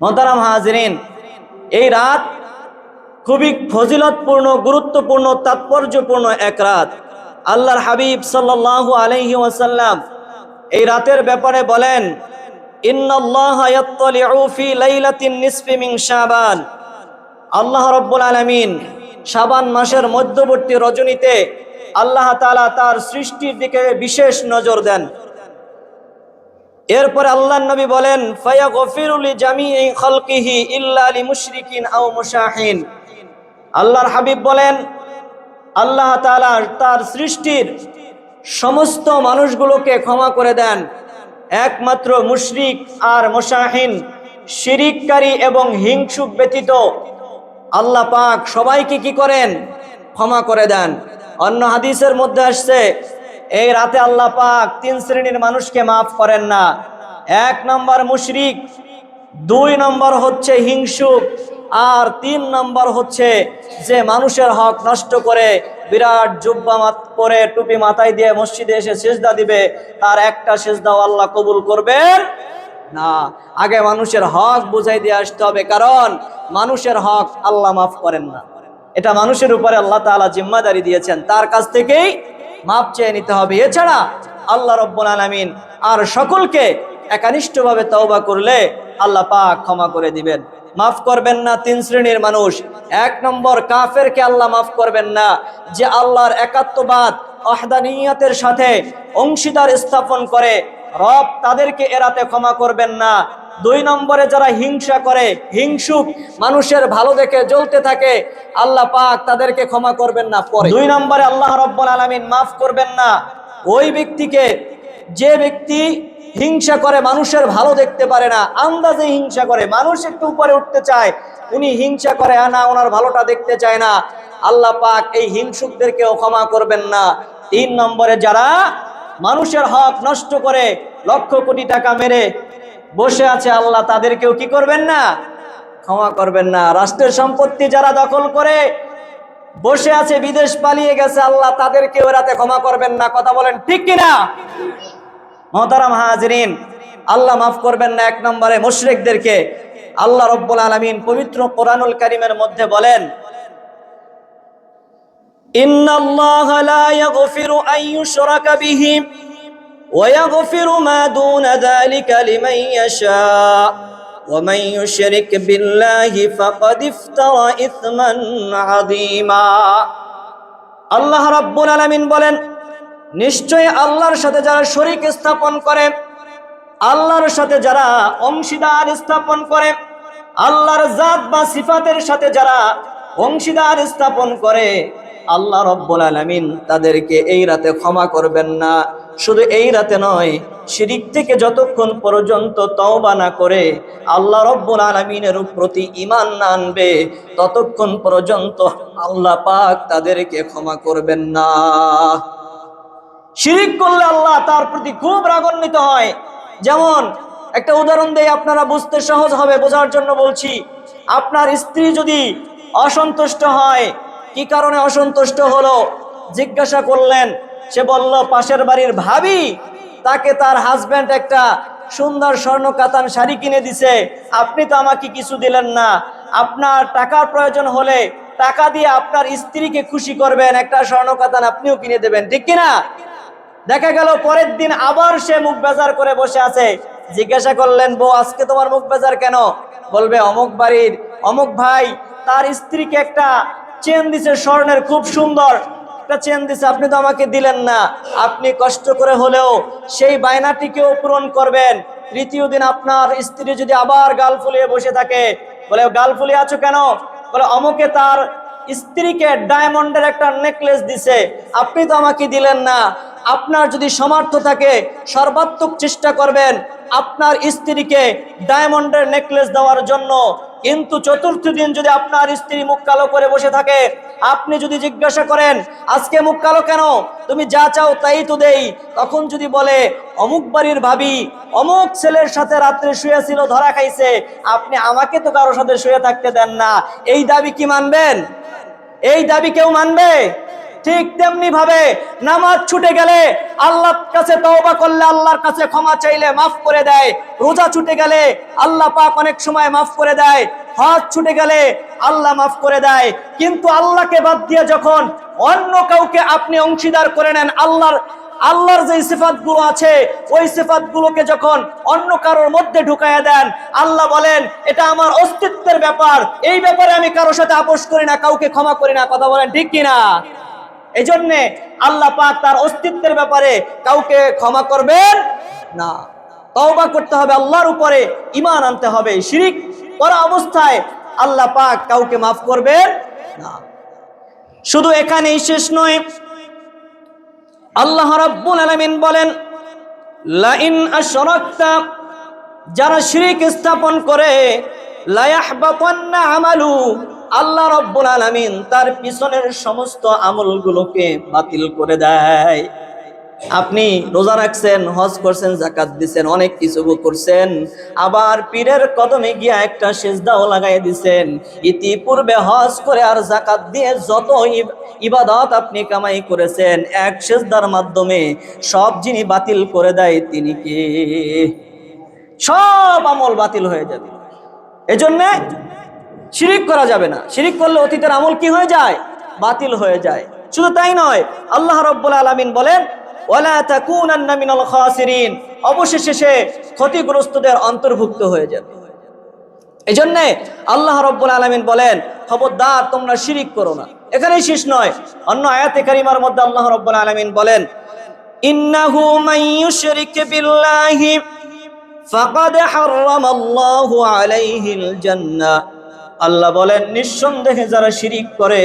মহতারাম হাজরিন, এই রাত খুবই ফজিলতপূর্ণ, গুরুত্বপূর্ণ, তাৎপর্যপূর্ণ এক রাত। আল্লাহর হাবিব সাল্লাল্লাহু আলাইহি ওয়াসাল্লাম এই রাতের ব্যাপারে বলেন আল্লাহ রব্বুল আলামিন শাবান মাসের মধ্যবর্তী রজনীতে আল্লাহ তাআলা তার সৃষ্টির দিকে বিশেষ নজর দেন। এরপরে আল্লাহ নবী বলেন খালকিহি ইল্লা আল্লাহর হাবিব বলেন, আল্লাহ তার সৃষ্টির সমস্ত মানুষগুলোকে ক্ষমা করে দেন। একমাত্র মুশরিক আর মুশাহিন, শিরিককারী এবং হিংসুক ব্যতীত আল্লাহ পাক সবাইকে কি করেন? ক্ষমা করে দেন। অন্য হাদিসের মধ্যে আসছে এই রাতে আল্লাহ পাক তিন শ্রেণির মানুষকে মাফ করেন না। এক নম্বর মুশরিক, দুই নম্বর হচ্ছে হিংসুক, আর তিন নম্বর হচ্ছে যে মানুষের হক নষ্ট করে বিরাট জুব্বা পরে টুপি মাথায় দিয়ে মসজিদে এসে সেজদা দিবে, তার একটা সেজদাও আল্লাহ কবুল করবেন না। আগে মানুষের হক বুঝাই দিয়ে আসতে হবে, কারণ মানুষের হক আল্লাহ মাফ করেন না। এটা মানুষের উপরে আল্লাহ তাআলা জিম্মাদারি দিয়েছেন, তার কাছ থেকেই মাপ চেয়ে নিতে হবে। এছাড়া আল্লাহ রব্বুল আলামিন আর সকলকে একানিষ্ঠভাবে তওবা করলে আল্লাহ পাক ক্ষমা করে দিবেন। মাফ করবেন না তিন শ্রেণির মানুষ। এক নম্বর, কাফেরকে আল্লাহ মাফ করবেন না। যে আল্লাহর একাত্মবাদ অহদানিয়তের সাথে অংশীদার স্থাপন করে, রব তাদেরকে এরাতে ক্ষমা করবেন না। দুই নম্বরে যারা হিংসা করে, হিংসুক, মানুষের ভালো দেখে জ্বলতে থাকে, আল্লাহ পাক তাদেরকে ক্ষমা করবেন না পরে। দুই নম্বরে আল্লাহ রব্বুল আলামিন মাফ করবেন না। ওই ব্যক্তিকে যে ব্যক্তি হিংসা করে, মানুষের ভালো দেখতে পারে না, আন্দাজে হিংসা করে, মানুষ একটু উপরে উঠতে চায়, উনি হিংসা করে আনা ওনার ভালোটা দেখতে চায় না। আল্লাহ পাক এই হিংসুকদেরকেও ক্ষমা করবেন না। তিন নম্বরে যারা মানুষের হক নষ্ট করে, লক্ষ কোটি টাকা মেরে বসে আছে আল্লাহ, তাদেরকেও কি করবেন না? ক্ষমা করবেন না। রাষ্ট্রের সম্পত্তি যারা দখল করে, বসে আছে, বিদেশ পালিয়ে গেছে, আল্লাহ তাদেরকেও ওরাতে ক্ষমা করবেন না। কথা বলেন ঠিক কিনা? মহতারাম হাজরিন, আল্লাহ মাফ করবেন না এক নম্বরে মুশ্রেকদেরকে। আল্লাহ রব্বুল আলমিন পবিত্র কোরআনুল করিমের মধ্যে বলেন, ইন্নাল্লাহ লা ইয়াগফিরু আন ইউশরাকা বিহি ويغفر ما دون ذلك لمن يشاء ومن يشرك بالله فقد افترى إثما عظيما আল্লাহ রাব্বুল আলামিন বলেন নিশ্চয় আল্লাহর সাথে যারা শরীক স্থাপন করে আল্লাহর সাথে যারা অংশীদার স্থাপন করে আল্লাহর জাত বা সিফাতের সাথে যারা অংশীদার স্থাপন করে আল্লাহ রব্বুল আলামিন তাদেরকে এই রাতে ক্ষমা করবেন না। শুধু এই রাতে নয়, শিরিক থেকে যতক্ষণ পর্যন্ত তওবা না করে আল্লাহ রব্বুল আলমিনের প্রতি ইমান না আনবে, ততক্ষণ পর্যন্ত আল্লাহ পাক তাদেরকে ক্ষমা করবেন না। শিরিক করলে আল্লাহ তার প্রতি খুব রাগান্বিত হয়। যেমন, একটা উদাহরণ দেই আপনারা বুঝতে সহজ হবে, বোঝার জন্য বলছি, আপনার স্ত্রী যদি অসন্তুষ্ট হয় কি কারণে অসন্তুষ্ট হলো? জিজ্ঞাসা করলেন, সে বলল, পাশের বাড়ির ভাবি তাকে তার হাজব্যান্ড একটা সুন্দর স্বর্ণ কাতান শাড়ি কিনে দিছে। আপনি তো আমাকে কিছু দিলেন না। আপনার টাকার প্রয়োজন হলে টাকা দিয়ে আপনার স্ত্রীকে খুশি করবেন, একটা স্বর্ণ কাতান আপনিও কিনে দেবেন। ঠিক কিনা? দেখা গেল পরের দিন আবার সে মুখ বেজার করে বসে আছে। জিজ্ঞাসা করলেন, বউ, আজকে তোমার মুখ বেজার কেন? বলবে, অমুক বাড়ির অমুক ভাই তার স্ত্রীকে একটা চেন দিছে স্বর্ণের, খুব সুন্দর। একটা চেন দিছে, আপনি তো আমাকে দিলেন না। আপনি কষ্ট করে হলেও সেই বায়নাটিকেও পূরণ করবেন। তৃতীয় দিন আপনার স্ত্রী যদি আবার গাল ফুলিয়ে বসে থাকে, বলে, গাল ফুলিয়ে আছো কেন? বলে, অমুকে তার স্ত্রীকে ডায়মন্ডের একটা নেকলেস দিছে। আপনি তো আমাকে দিলেন না। আপনার যদি সামর্থ্য থাকে, সর্বাত্মক চেষ্টা করবেন আপনার স্ত্রীকে ডায়মন্ডের নেকলেস দেওয়ার জন্য। কিন্তু চতুর্থ দিন যদি আপনার স্ত্রী মুখ কালো করে বসে থাকে, আপনি যদি জিজ্ঞাসা করেন, আজকে মুখ কালো কেন? তুমি যা চাও তাই তো দেই। তখন যদি বলে, অমুক বাড়ির ভাবি অমুক ছেলের সাথে রাত্রে শুয়েছিল, ধরা খাইছে। আপনি আমাকে তো কারোর সাথে শুয়ে থাকতে দেন না। এই দাবি কি মানবেন? এই দাবি কেউ মানবে? ঠিক তেমনি ভাবে নামাজ ছুটে গেলে আল্লাহর কাছে তওবা করলে আল্লাহর কাছে ক্ষমা চাইলে মাফ করে দেয়। রোজা ছুটে গেলে আল্লাহ পাক অনেক সময় মাফ করে দেয়। হজ ছুটে গেলে আল্লাহ মাফ করে দেয়। কিন্তু আল্লাহকে বাদ দিয়ে যখন অন্য কাউকে আপনি অংশীদার করে নেন, আল্লাহর আল্লাহর যে সিফাতগুলো আছে, ওই সিফাত গুলোকে যখন অন্য কারোর মধ্যে ঢুকাইয়া দেন, আল্লাহ বলেন, এটা আমার অস্তিত্বের ব্যাপার। এই ব্যাপারে আমি কারোর সাথে আপোষ করি না, কাউকে ক্ষমা করি না। কথা বলেন ঠিক কিনা? এই জন্যে আল্লাহ পাক তার অস্তিত্বের ব্যাপারে কাউকে ক্ষমা করবেন না। তওবা করতে হবে আল্লাহর উপরে ইমান আনতে হবে, শিরিক করা অবস্থায় আল্লাহ পাক কাউকে মাফ করবেন না। শুধু এখানেই শেষ নয়, আল্লাহ রাব্বুল আলামিন বলেন, লাইন আশরাকতা, যারা শিরিক স্থাপন করে, লায়াহবাতান্না আমালু আল্লাহ রাব্বুল আলামিন তার পিছনের সমস্ত আমলগুলোকে বাতিল করে দেয়। আপনি রোজা রাখছেন, হজ করছেন জাকাত দিছেন, অনেক কিছু করছেন, আবার পীরের কদমে গিয়া একটা সেজদাও লাগাই দিছেন। ইতিপূর্বে হজ করে আর জাকাত দিয়ে যত ইবাদত আপনি কামাই করেছেন, এক সেজদার মাধ্যমে সব যিনি বাতিল করে দেয় তিনি কে? সব আমল বাতিল হয়ে যাবে। এজন্যে শিরিক করা যাবে না। শিরিক করলে অতীতের আমল কি হয়ে যায়? বাতিল হয়ে যায়। শুধু তাই নয়, আল্লাহ রব্বুল আলামিন বলেন অবশেষে ক্ষতিগ্রস্তদের অন্তর্ভুক্ত হয়ে যাবে। এই জন্যে আল্লাহ রব্বুল আলমিন বলেন, খবরদার, তোমরা শিরিক করো না। এখানেই শেষ নয়, অন্য আয়াতে কারিমার মধ্যে আল্লাহ রব্বুল আলমিন বলেন, ইন্নাহু ইউশরিক বিল্লাহি ফাকাদ হারামাল্লাহু আলাইহিল জান্নাহ। আল্লাহ বলেন, নিঃসন্দেহে যারা শিরিক করে,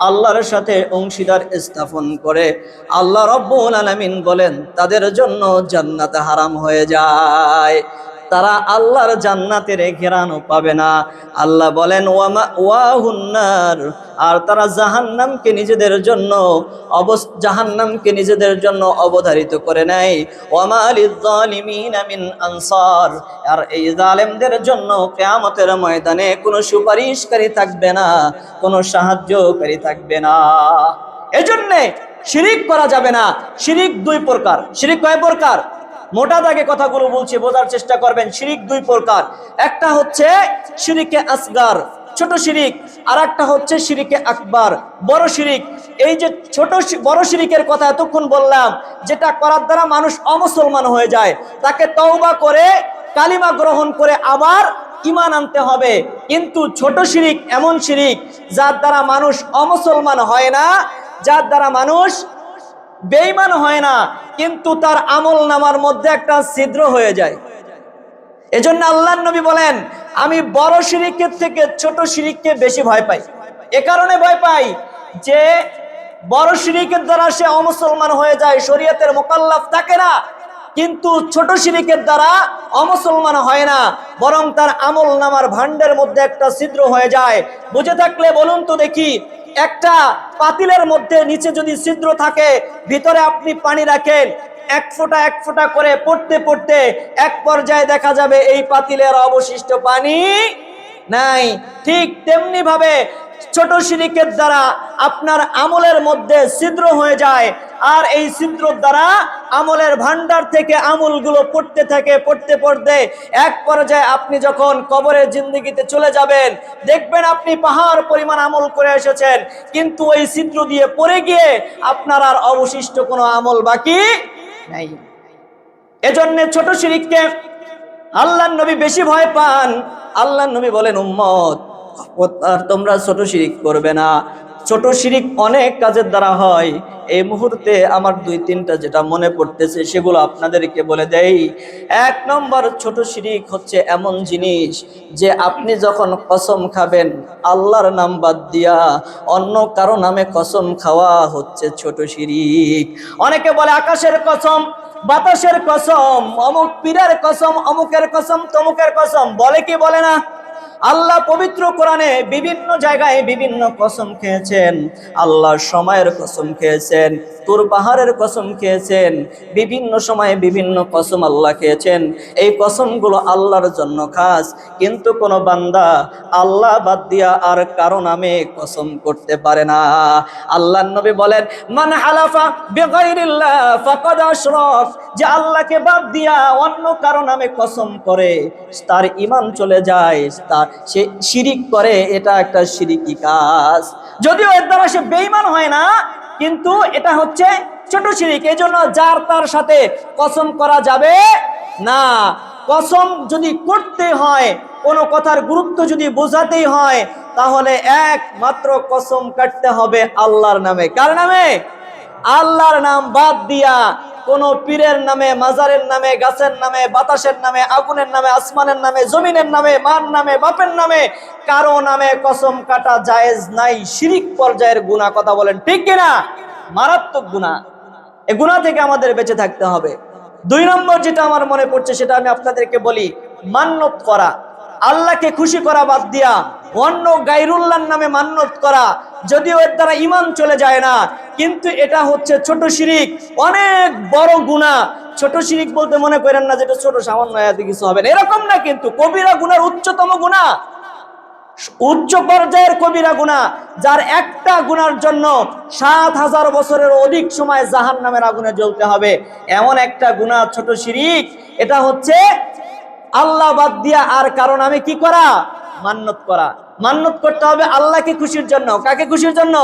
আল্লাহর সাথে অংশীদার স্থাপন করে, আল্লাহ রব্বুল আলামিন বলেন, তাদের জন্য জান্নাতে হারাম হয়ে যায়। তারা আল্লাহর জান্নাতের ঘেরানো পাবে না। আল্লাহ বলেন ওয়াহুন্নার। আর তারা জাহান্নামকে নিজেদের জন্য অবস, জাহান্নামকে নিজেদের জন্য অবধারিত করে নেয়। আনসার। আর এই জালেমদের জন্য কেয়ামতের ময়দানে কোনো সুপারিশকারী থাকবে না, কোনো সাহায্যকারী থাকবে না। এজন্যে শিরিক করা যাবে না। শিরিক দুই প্রকার। শিরিক কয় প্রকার? মোটা দাগে কথাগুলো বলছি, বোঝার চেষ্টা করবেন। শিরিক দুই প্রকার। একটা হচ্ছে শিরিকে আসগার, ছোট শিরিক। আর একটা হচ্ছে শিরিকে আকবার, বড় শিরিক। এই যে ছোট বড় শিরিকের কথা এতক্ষণ বললাম, যেটা করার দ্বারা মানুষ অমুসলমান হয়ে যায়। তাকে তওবা করে, কালিমা গ্রহণ করে আবার ইমান আনতে হবে। কিন্তু ছোট শিরিক এমন শিরিক, যার দ্বারা মানুষ অমুসলমান হয় না, যার দ্বারা মানুষ বেইমান হয় না, কিন্তু তার আমল নামার মধ্যে একটা ছিদ্র হয়ে যায়। এজন্য আল্লাহ নবী বলেন, আমি বড় শিরিকের থেকে ছোট শিরিককে বেশি ভয় পাই। এ কারণে ভয় পাই যে বড় শিরিকের দ্বারা সে অমুসলমান হয়ে যায়, শরীয়তের মোকাল্লাফ থাকে না, কিন্তু ছোট শিরিকের দ্বারা অমুসলমান হয় না, বরং তার আমল নামার ভান্ডের মধ্যে একটা ছিদ্র হয়ে যায়। বুঝে থাকলে বলুন তো দেখি একটা পাতিলের মধ্যে নিচে যদি ছিদ্র থাকে, ভিতরে আপনি পানি রাখেন। এক ফোঁটা এক ফোঁটা করে পড়তে পড়তে এক পর্যায়ে দেখা যাবে এই পাতিলের অবশিষ্ট পানি নাই। ঠিক তেমনি ভাবে ছোট শিরিকের দ্বারা আপনার আমলের মধ্যে ছিদ্র হয়ে যায়। আর এই ছিদ্র দ্বারা আমলের ভান্ডার থেকে আমলগুলো পড়তে থাকে, পড়তে পড়তে এক পর্যায়ে আপনি যখন কবরের জিন্দগিতে চলে যাবেন, দেখবেন আপনি পাহাড় পরিমাণ আমল করে এসেছেন, কিন্তু ওই ছিদ্র দিয়ে পড়ে গিয়ে আপনার আর অবশিষ্ট কোনো আমল বাকি নাই। এজন্য ছোট শিরিককে আল্লাহ নবী বেশি ভয় পান। আল্লাহ নবী বলেন উম্মত তোমরা ছোট শিরিক করবে না। ছোট শিরিক অনেক কাজের দ্বারা হয়। এই মুহূর্তে আমার দুই, তিনটা যেটা মনে পড়তেছে সেগুলো আপনাদেরকে বলে দেই। এক নম্বর ছোট শিরিক হচ্ছে এমন জিনিস যে আপনি যখন কসম খাবেন, আল্লাহর নাম বাদ দিয়া অন্য কারও নামে কসম খাওয়া হচ্ছে ছোট শিরিক। অনেকে বলে আকাশের কসম, বাতাসের কসম, অমুক পীরের কসম, অমুকের কসম, তমুকের কসম, বলে কি বলে না? আল্লাহ পবিত্র কোরআনে বিভিন্ন জায়গায় বিভিন্ন কসম খেয়েছেন। আল্লাহ সময়ের কসম খেয়েছেন, তোর পাহাড়ের কসম খেয়েছেন, বিভিন্ন সময়ে বিভিন্ন কসম আল্লাহ খেয়েছেন। এই কসমগুলো আল্লাহর জন্য খাস, কিন্তু কোনো বান্দা আল্লাহ বাদ দিয়া আর কারও নামে কসম করতে পারে না। আল্লাহ নবী বলেন, মান হালাফা বেগাইরিল্লাহ যে আল্লাহকে বাদ দিয়া অন্য কারও নামে কসম করে, তার ইমান চলে যায়, তার সে শিরিক করে, এটা একটা শিরিকি কাজ। যদিও এর দ্বারা সে বেঈমান হয় না, কিন্তু এটা হচ্ছে ছোট শিরিক। এই জন্য যার তার সাথে কসম করা যাবে না। কসম যদি করতে হয়, কোনো কথার গুরুত্ব যদি বোঝাতেই হয়, তাহলে একমাত্র কসম কাটতে হবে আল্লাহর নামে। কার নামে? আল্লাহর নাম বাদ দিয়া কোন পীরের নামে, মাজারের নামে, গাছের নামে, বাতাসের নামে, আগুনের নামে, আসমানের নামে, জমিনের নামে, মার নামে, বাপের নামে কারও নামে কসম কাটা জায়েজ নাই। শিরিক পর্যায়ের গুণা কথা বলেন, ঠিক কিনা? মারাত্মক গুণা এ গুণা থেকে আমাদের বেঁচে থাকতে হবে। দুই নম্বর যেটা আমার মনে পড়ছে, সেটা আমি আপনাদেরকে বলি মান্যত করা। আল্লাহকে খুশি করা বাদ দিয়া অন্য গাইরুল্লাহর নামে মান্যত করা। যদিও এর দ্বারা ইমান চলে যায় না কিন্তু এটা হচ্ছে ছোট শিরিক। অনেক বড় গুণা ছোট শিরিক বলতে মনে করেন না যেটা ছোট, সামান্য আয়াতে কিছু হবে না। এরকম না কিন্তু, কবিরা গুনার উচ্চতম গুণা উচ্চ পর্যায়ের কবিরা গুণা যার একটা গুনার জন্য সাত হাজার বছরের অধিক সময় জাহান নামের আগুনে জ্বলতে হবে। এমন একটা গুণা ছোট শিরিক। এটা হচ্ছে আল্লাহ বাদ দিয়া আর কারণ আমি কি করা? মান্যত করা। মান্যত করতে হবে আল্লাহকে খুশির জন্য। কাকে খুশির জন্য?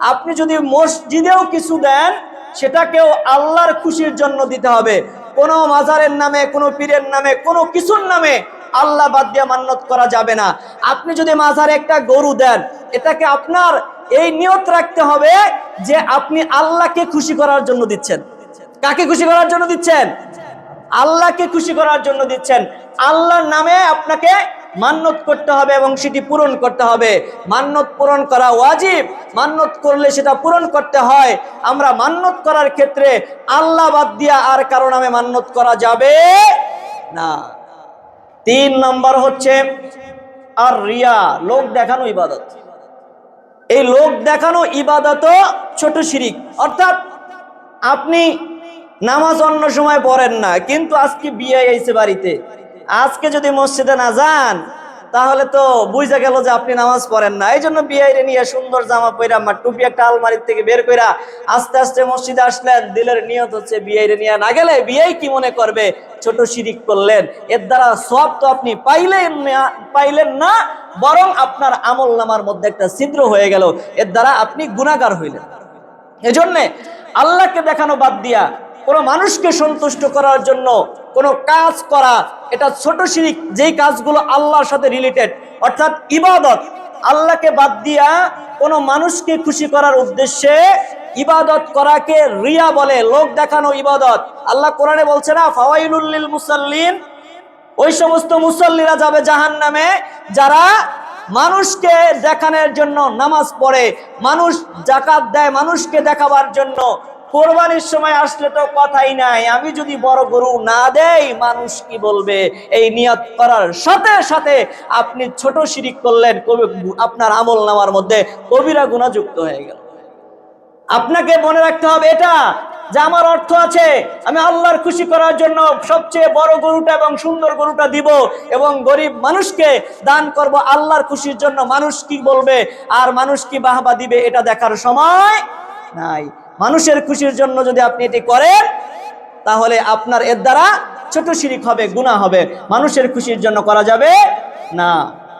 আপনি যদি মসজিদেও কিছু দেন, সেটাকেও আল্লাহর খুশির জন্য দিতে হবে। কোনো মাজারের নামে, কোনো পীরের নামে, কোনো কিছুর নামে আল্লাহ বাদ দিয়ে মান্যত করা যাবে না। আপনি যদি মাজারে একটা গরু দেন, এটাকে আপনার এই নিয়ত রাখতে হবে যে আপনি আল্লাহকে খুশি করার জন্য দিচ্ছেন। কাকে খুশি করার জন্য দিচ্ছেন? আল্লাহকে খুশি করার জন্য দিচ্ছেন। আল্লাহর নামে আপনাকে মান্যত করতে হবে এবং সেটি পূরণ করতে হবে। মান্যত পূরণ করা ওয়াজিব। মান্যত করলে সেটা পূরণ করতে হয়। আমরা মান্যত করার ক্ষেত্রে আল্লাহ বাদ দিয়া আর কারও নামে মান্যত করা যাবে না। তিন নম্বর হচ্ছে আর রিয়া লোক দেখানো ইবাদত। এই লোক দেখানো ইবাদত ছোট শিরিক। অর্থাৎ আপনি নামাজ অন্য সময় পড়েন না, কিন্তু আজকে বিয়ে আইছে বাড়িতে। আজকে যদি মসজিদে না যান, তাহলে তো বুঝা গেল যে আপনি নামাজ পড়েন না। এই জন্য বিয়ে নিয়ে সুন্দর জামা পইরা আমার টুপি একটা আলমারির থেকে বের কইরা আস্তে আস্তে মসজিদে আসলেন। দিলের নিয়ত হচ্ছে বিয়ে নিয়ে না গেলে বিয়ে কি মনে করবে? ছোট শিরিক করলেন। এর দ্বারা সব তো আপনি পাইলেন পাইলেন না, বরং আপনার আমল নামার মধ্যে একটা ছিদ্র হয়ে গেল। এর দ্বারা আপনি গুণাগার হইলেন। এজন্যে আল্লাহকে দেখানো বাদ দিয়া কোনো মানুষকে সন্তুষ্ট করার জন্য কোনো কাজ করা, এটা ছোট শিরিক, যেই কাজগুলো আল্লাহর সাথে রিলেটেড অর্থাৎ ইবাদত, আল্লাহকে বাদ দিয়া কোনো মানুষকে খুশি করার উদ্দেশ্যে ইবাদত করাকে রিয়া বলে, লোক দেখানো ইবাদত। আল্লাহ কোরআনে বলছে না ফাওয়াইলুল্লিল মুসাল্লিন ওই সমস্ত মুসল্লিরা যাবে জাহান নামে যারা মানুষকে দেখানোর জন্য নামাজ পড়ে, মানুষ জাকাত দেয় মানুষকে দেখাবার জন্য। কোরবানির সময় আসলে তো কথাই নাই। আমি যদি বড় গরু না দেই, মানুষ কি বলবে? এই নিয়ত করার সাথে সাথে আপনি ছোট শিরিক করলেন, কবি- আপনার আমল নামার মধ্যে কবিরা গুণা যুক্ত হয়ে গেল। আপনাকে মনে রাখতে হবে এটা, যে আমার অর্থ আছে, আমি আল্লাহর খুশি করার জন্য সবচেয়ে বড় গরুটা এবং সুন্দর গরুটা দিব এবং গরিব মানুষকে দান করব আল্লাহর খুশির জন্য। মানুষ কি বলবে? আর মানুষ কি বাহবা দিবে? এটা দেখার সময় নাই। মানুষের খুশির জন্য যদি আপনি এটি করেন, তাহলে আপনার এর দ্বারা ছোট শিরিক হবে গুণা হবে। মানুষের খুশির জন্য করা যাবে না।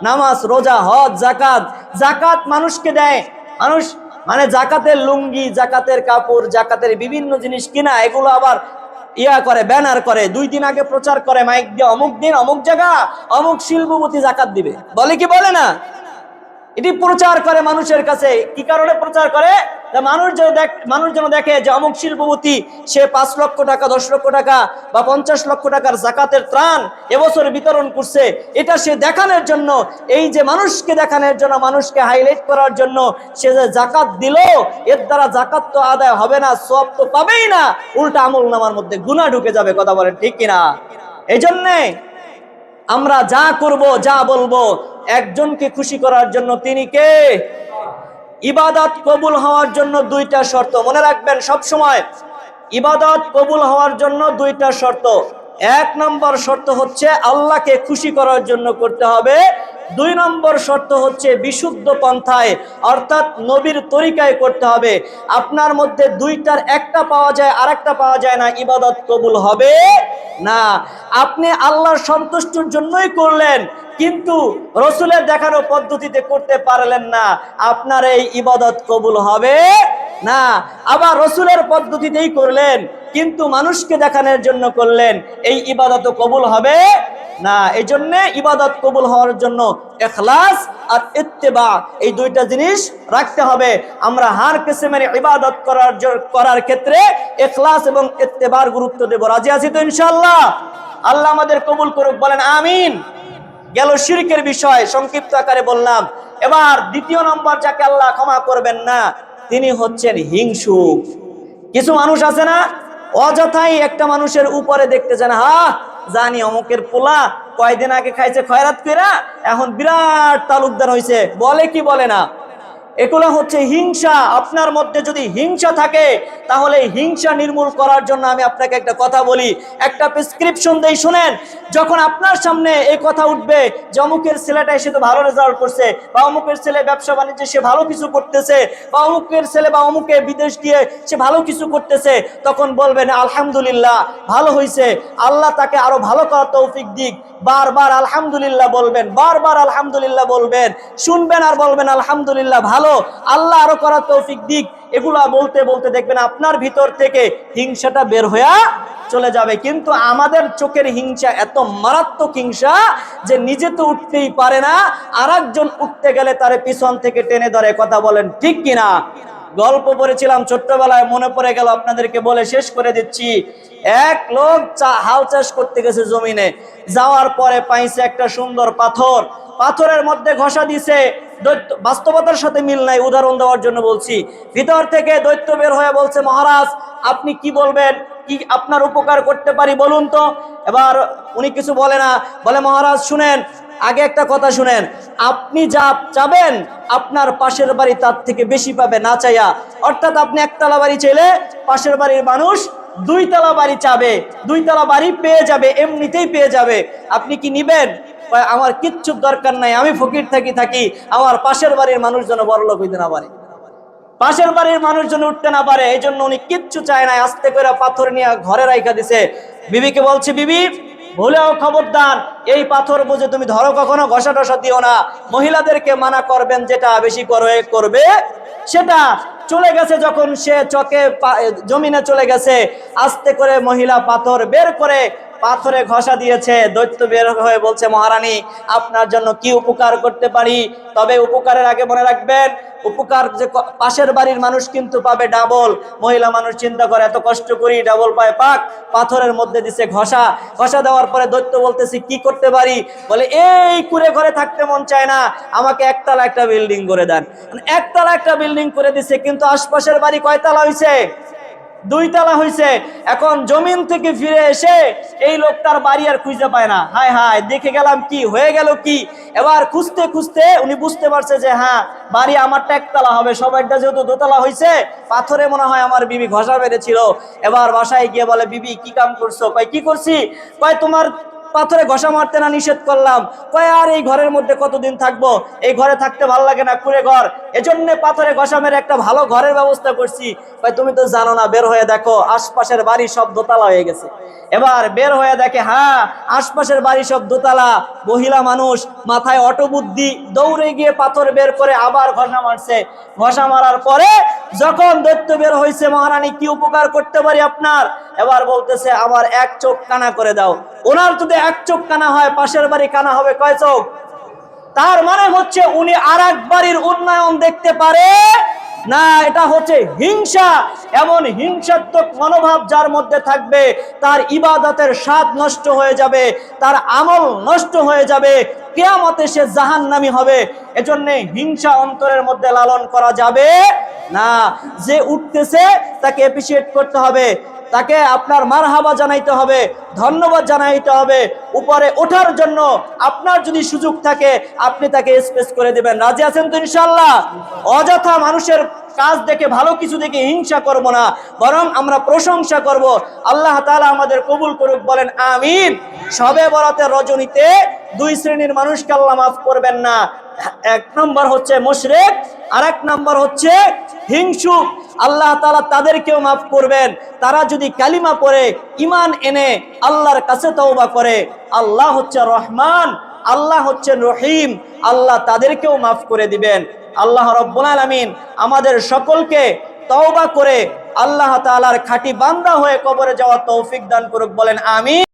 নামাজ, রোজা, হজ জাকাত জাকাত মানুষকে দেয়। মানুষ মানে জাকাতের লুঙ্গি জাকাতের কাপড় জাকাতের বিভিন্ন জিনিস কিনা, এগুলো আবার ইয়া করে, ব্যানার করে। দুই দিন আগে প্রচার করে, মাইক দিয়ে অমুক দিন অমুক জায়গা, অমুক শিল্পপতি জাকাত দিবে। বলে কি বলে না? এটি প্রচার করে মানুষের কাছে। কি কারণে প্রচার করে? মানুষ যেন দেখ, মানুষ যেন দেখে যে অমুক শিল্পপতি, সে পাঁচ লক্ষ টাকা, দশ লক্ষ টাকা বা পঞ্চাশ লক্ষ টাকার জাকাতের ত্রাণ এবছর বিতরণ করছে, এটা সে দেখানোর জন্য, এই যে মানুষকে দেখানোর জন্য, মানুষকে হাইলাইট করার জন্য সে যে জাকাত দিল, এর দ্বারা জাকাত তো আদায় হবে না সব তো পাবেই না, উল্টা আমল নামার মধ্যে গুণা ঢুকে যাবে, কথা বলেন ঠিক কিনা? এই জন্যে আমরা যা করব, যা বলব, একজনকে খুশি করার জন্য তিনি কে? ইবাদত কবুল হওয়ার জন্য দুইটা শর্ত। মনে রাখবেন সব সময় ইবাদত কবুল হওয়ার জন্য দুইটা শর্ত। এক নম্বর শর্ত হচ্ছে, আল্লাহকে খুশি করার জন্য করতে হবে। দুই নম্বর শর্ত হচ্ছে বিশুদ্ধ পন্থায়, অর্থাৎ নবীর তরিকায় করতে হবে। আপনার মধ্যে দুইটার একটা পাওয়া যায় আর একটা পাওয়া যায় না, ইবাদত কবুল হবে না। আপনি আল্লাহর সন্তুষ্টির জন্যই করলেন, কিন্তু রসুলের দেখানো পদ্ধতিতে করতে পারলেন না। আপনার এই ইবাদত কবুল হবে না। আবার রসুলের পদ্ধতিতেই করলেন কিন্তু মানুষকে দেখানোর জন্য করলেন, এই ইবাদত কবুল হবে না। এই জন্য ইবাদত কবুল হওয়ার জন্য এখলাস আর ইত্তেবা, এই দুইটা জিনিস রাখতে হবে। আমরা হার কিসিমের ইবাদত করার করার ক্ষেত্রে এখলাস এবং ইত্তেবার গুরুত্ব দেব। রাজি আছি তো ইনশাল্লাহ আল্লাহ আমাদের কবুল করুক, বলেন আমিন। গেল শিরকের বিষয়, সংক্ষিপ্ত আকারে বললাম। এবার দ্বিতীয় নম্বর যাকে আল্লাহ ক্ষমা করবেন না, তিনি হচ্ছেন হিংসুক। কিছু মানুষ আছে না অযথাই একটা মানুষের উপরে দেখতে চান হা জানি অমুকের পোলা কয়দিন আগে খাইছে খয়রাত কইরা, এখন বিরাট তালুকদার হইছে। বলে কি বলে না? এগুলো হচ্ছে হিংসা। আপনার মধ্যে যদি হিংসা থাকে, তাহলে হিংসা নির্মূল করার জন্য আমি আপনাকে একটা কথা বলি। একটা প্রেসক্রিপশন দেই, শুনেন, যখন আপনার সামনে এই কথা উঠবে যে অমুকের ছেলেটা এসে তো ভালো রেজাল্ট করছে, বা অমুকের ছেলে ব্যবসা বাণিজ্যে সে ভালো কিছু করতেছে, বা অমুকের ছেলে বা অমুকে বিদেশ গিয়ে সে ভালো কিছু করতেছে, তখন বলবেন, আলহামদুলিল্লাহ, ভালো হয়েছে আল্লাহ তাকে আরও ভালো করার তৌফিক দিক। বারবার আলহামদুলিল্লাহ বলবেন, বারবার আলহামদুলিল্লাহ বলবেন, শুনবেন আর বলবেন, আলহামদুলিল্লাহ, ভালো আল্লাহ আরও করার তৌফিক দিক। এগুলা বলতে বলতে দেখবেন আপনার ভিতর থেকে হিংসাটা বের হইয়া চলে যাবে। কিন্তু আমাদের চোখের হিংসা, এত মারাত্মক হিংসা যে নিজে তো উঠতেই পারে না আর একজন উঠতে গেলে তার পিছন থেকে টেনে ধরে, কথা বলেন ঠিক কিনা? গল্প পড়েছিলাম ছোট্টবেলায়, মনে পড়ে গেল আপনাদেরকে বলে শেষ করে দিচ্ছি। এক লোক চা- হাল চাষ করতে গেছে জমিনে, যাওয়ার পরে পাইছে একটা সুন্দর পাথর। পাথরের মধ্যে ঘষা দিছে। দৈত্য, বাস্তবতার সাথে মিল নাই, উদাহরণ দেওয়ার জন্য বলছি। ভিতর থেকে দৈত্য বের হয়ে বলছে, মহারাজ, আপনি কি বলবেন? কি আপনার উপকার করতে পারি বলুন তো? এবার উনি কিছু বলে না। বলে, মহারাজ, শুনেন, আগে একটা কথা শুনেন। আপনি যা চাবেন, আপনার পাশের বাড়ি তার থেকে বেশি পাবে না চাইয়া। অর্থাৎ আপনি একতলা বাড়ি চাইলে পাশের বাড়ির মানুষ দুইতলা বাড়ি চাবে। দুইতলা বাড়ি পেয়ে যাবে, এমনিতেই পেয়ে যাবে। আপনি কি নিবেন? আমার কিচ্ছু দরকার নাই, আমি ফকির থাকি থাকি। আমার পাশের বাড়ির মানুষ যেন বড়লোক হইতে না পারে। পাশের বাড়ির মানুষ যেন উঠতে না পারে, এই জন্য উনি কিচ্ছু চায় না আস্তে করে পাথর নিয়ে ঘরে রাইখা দিছে। বিবিকে বলছে, বিবি, ভুলেও খবরদার, এই পাথর বুঝে তুমি ধরো কখনো ঘষা টসা দিও না। মহিলাদেরকে মানা করবেন, যেটা বেশি করে করবে, সেটা চলে গেছে যখন সে চকে জমিনে চলে গেছে। আস্তে করে মহিলা পাথর বের করে পাথরে ঘষা দিয়েছে। দৈত্য বের হয়ে বলছে, মহারানী, আপনার জন্য কি উপকার করতে পারি? তবে উপকারের আগে মনে রাখবেন, উপকার যে পাশের বাড়ির মানুষ কিন্তু পাবে ডাবল। মহিলা মানুষ চিন্তা করে, এত কষ্ট করি, ডাবল পায় পাক, পাথরের মধ্যে দিছে ঘষা। ঘষা দেওয়ার পরে দৈত্য বলতেছি, কি করতে পারি? বলে, এই কুড়ে ঘরে থাকতে মন চায় না, আমাকে একতলা একটা বিল্ডিং করে দেন। মানে একতলা একটা বিল্ডিং করে দিছে, কিন্তু আশপাশের বাড়ি কয়তলা হয়েছে দুই তালা হয়েছে এখন জমিন থেকে ফিরে এসে এই লোকটার বাড়ি আর খুঁজে পায় না। হায় হায়, দেখে গেলাম কি, হয়ে গেল কি? এবার খুঁজতে খুঁজতে উনি বুঝতে পারছে যে হ্যাঁ বাড়ি আমারটা একতলা হবে। সবাইটা যেহেতু দোতলা হয়েছে পাথরে মনে হয় আমার বিবি ঘষা বেড়েছিল এবার বাসায় গিয়ে বলে, বিবি, কি কাম করছ? কয়, কি করছি? কয়, তোমার পাথরে ঘষা মারতে না নিষেধ করলাম। কয়, আর এই ঘরের মধ্যে কতদিন থাকব? এই ঘরে থাকতে ভালো লাগে না, কুড়ে ঘর। এজন্য পাথরে ঘষা মেরে একটা ভালো ঘরের ব্যবস্থা করছি। কয় তুমি তো জানো না, বের হয়ে দেখো, আশপাশের বাড়ি সব দোতলা হয়ে গেছে। এবার বের হয়ে দেখে হ্যাঁ আশপাশের বাড়ি সব দোতলা। মহিলা মানুষ, মাথায় অটো বুদ্ধি দৌড়ে গিয়ে পাথর বের করে আবার ঘষা মারছে। ঘষা মারার পরে যখন দৈত্য বের হয়েছে মহারানী, কি উপকার করতে পারি আপনার? এবার বলতেছে, আমার এক চোখ কানা করে দাও। ওনার যদি এক চোখ কানা হয়, পাশের বাড়ি কানা হবে কয় চোখ? তার মানে হচ্ছে উনি আর বাড়ির উন্নয়ন দেখতে পারে। না, এটা হচ্ছে হিংসা। এমন হিংসাত্মক মনোভাব যার মধ্যে থাকবে, তার ইবাদতের স্বাদ নষ্ট হয়ে যাবে, তার আমল নষ্ট হয়ে যাবে কেয়ামতে সে জাহান্নামী হবে। এজন্য হিংসা অন্তরের মধ্যে লালন করা যাবে না। যে উঠতেছে, তাকে এপ্রিসিয়েট করতে হবে। তাকে আপনার মারহাবা জানাইতে হবে, ধন্যবাদ জানাইতে হবে। উপরে ওঠার জন্য আপনার যদি সুযোগ থাকে, আপনি তাকে স্পেস করে দিবেন। রাজি আছেন তো ইনশাল্লাহ অযথা মানুষের কাজ দেখে ভালো কিছু দেখে হিংসা করব না, বরং আমরা প্রশংসা করব। আল্লাহ তাআলা আমাদের কবুল করুক, বলেন আমিন। সবে বরাতের রজনীতে দুই শ্রেণির মানুষকে আল্লাহ মাফ করবেন না। এক নম্বর হচ্ছে মুশরিক আর এক নম্বর হচ্ছে হিংসুক আল্লাহ তাআলা তাদেরকেও মাফ করবেন। তারা যদি কালিমা পড়ে ইমান এনে আল্লাহর কাছে তওবা করে, আল্লাহ হচ্ছে রহমান। আল্লাহ হচ্ছেন রহিম, আল্লাহ তাদেরকেও মাফ করে দিবেন। আল্লাহ রব্বুল আলমিন আমাদের সকলকে তওবা করে আল্লাহ তালার খাঁটি বান্দা হয়ে কবরে যাওয়া তৌফিক দান করুক, বলেন আমিন।